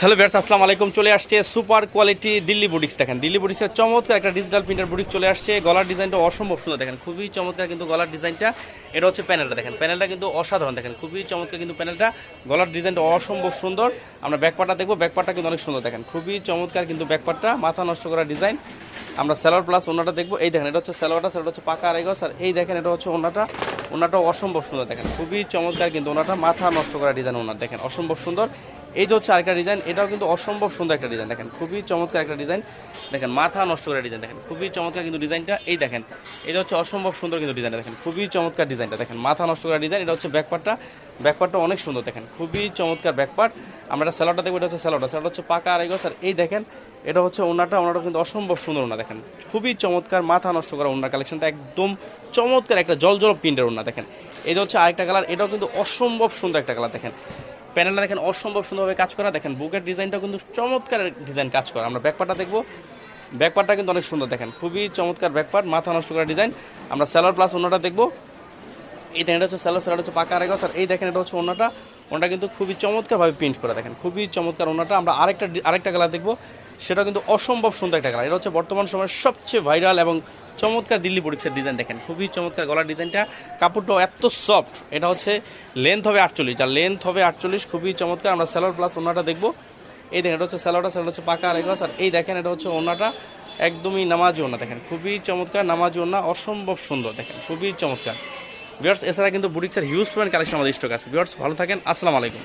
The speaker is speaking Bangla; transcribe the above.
হ্যালো বিয়ার্স আসসালামু আলাইকুম। চলে আসছে সুপার কোয়ালিটি দিল্লি বুটিক্স। দেখেন, দিল্লি বুটিক্সের চমৎকার একটা ডিজিটাল প্রিন্টার বুটিক চলে আসছে। গলার ডিজাইনটা অসম্ভব সুন্দর। দেখেন, খুবই চমৎকার কিন্তু গলার ডিজাইনটা। এটা হচ্ছে প্যানেলটা। দেখেন, প্যানেলটা কিন্তু অসাধারণ। দেখেন, খুবই চমৎকার কিন্তু প্যানেলটা। গলার ডিজাইনটা অসম্ভব সুন্দর। আমরা ব্যাকপারটা দেখব। ব্যাকপারটা কিন্তু অনেক সুন্দর। দেখেন, খুবই চমৎকার কিন্তু ব্যাকপারটা মাথা নষ্ট করা ডিজাইন। আমরা স্যালোয়ার প্লাস ওনাটা দেখব। এই দেখেন, এটা হচ্ছে স্যালোয়ারটা সেটা হচ্ছে পাকা আড়াই গজ, আর এই দেখেন, এটা হচ্ছে ওনাটা ওনাটা অসম্ভব সুন্দর, দেখেন, খুবই চমৎকার কিন্তু ওনাটা মাথা নষ্ট করা ডিজাইন ওনার দেখেন, অসম্ভব সুন্দর। এই যে হচ্ছে আরেকটা ডিজাইন এটাও কিন্তু অসম্ভব সুন্দর একটা ডিজাইন দেখেন, খুবই চমৎকার একটা ডিজাইন দেখেন, মাথা নষ্ট করা ডিজাইন দেখেন, খুবই চমৎকার কিন্তু ডিজাইনটা এই দেখেন, এটা হচ্ছে অসম্ভব সুন্দর কিন্তু ডিজাইনটা দেখেন, খুবই চমৎকার ডিজাইনটা দেখেন, মাথা নষ্ট করা ডিজাইন এটা হচ্ছে ব্যাকপার্টটা ব্যাকপার্টটা অনেক সুন্দর, দেখেন, খুবই চমৎকার ব্যাকপার্ট আমরা স্যালোটা দেখব, এটা হচ্ছে স্যালোটা স্যালোটা হচ্ছে পাকা আড়াই গজ, আর এই দেখেন এটা হচ্ছে ওনাটা ওনাটা কিন্তু অসম্ভব সুন্দর ওনা, দেখেন। খুবই চমৎকার, মাথা নষ্ট করা ওনার কালেকশনটা একদম চমৎকার একটা জল জল প্রিন্টের ওনা, দেখেন। এটা হচ্ছে আরেকটা কালার এটাও কিন্তু অসম্ভব সুন্দর একটা কালার দেখেন। প্যানেলটা দেখেন অসম্ভব সুন্দরভাবে কাজ করা, দেখেন, বুকের ডিজাইনটা কিন্তু চমৎকার ডিজাইন কাজ করা। আমরা ব্যাকপার্টটা দেখব। ব্যাকপার্টটা কিন্তু অনেক সুন্দর, দেখেন। খুবই চমৎকার ব্যাকপার্ট মাথা নষ্ট করা ডিজাইন। আমরা স্যালোর প্লাস ওনাটা দেখব। এই দেখেন, এটা হচ্ছে স্যালো স্যালো হচ্ছে পাকা আরেক আর এই দেখেন, এটা হচ্ছে ওনাটা ওনাটা কিন্তু খুবই চমৎকারভাবে প্রিন্ট করা, দেখেন, খুবই চমৎকার ওনাটা আমরা আরেকটা আরেকটা কালার দেখব। সেটা কিন্তু অসম্ভব সুন্দর একটা কালার এটা হচ্ছে বর্তমান সময়ের সবচেয়ে ভাইরাল এবং চমৎকার দিল্লি বুটিক্সের ডিজাইন দেখেন, খুবই চমৎকার গলার ডিজাইনটা কাপড়টাও এত সফট এটা হচ্ছে লেন্থ হবে আটচল্লিশ। আর লেন্থ হবে আটচল্লিশ, খুবই চমৎকার। আমরা স্যালোর প্লাস ওনাটা দেখব। এই দেখেন, এটা হচ্ছে স্যালোটা স্যালো হচ্ছে পাকা আরেক আর এই দেখেন, এটা হচ্ছে ওনাটা একদমই নামাজি ওনা দেখেন, খুবই চমৎকার নামাজি ওনা অসম্ভব সুন্দর, দেখেন, খুবই চমৎকার। বিয়ার্স এছাড়া কিন্তু বুটিক্সের হিউজ পরিমাণ কালেকশন আমাদের স্টক আছে। ভিওর্স ভালো থাকেন, আসসালামু আলাইকুম।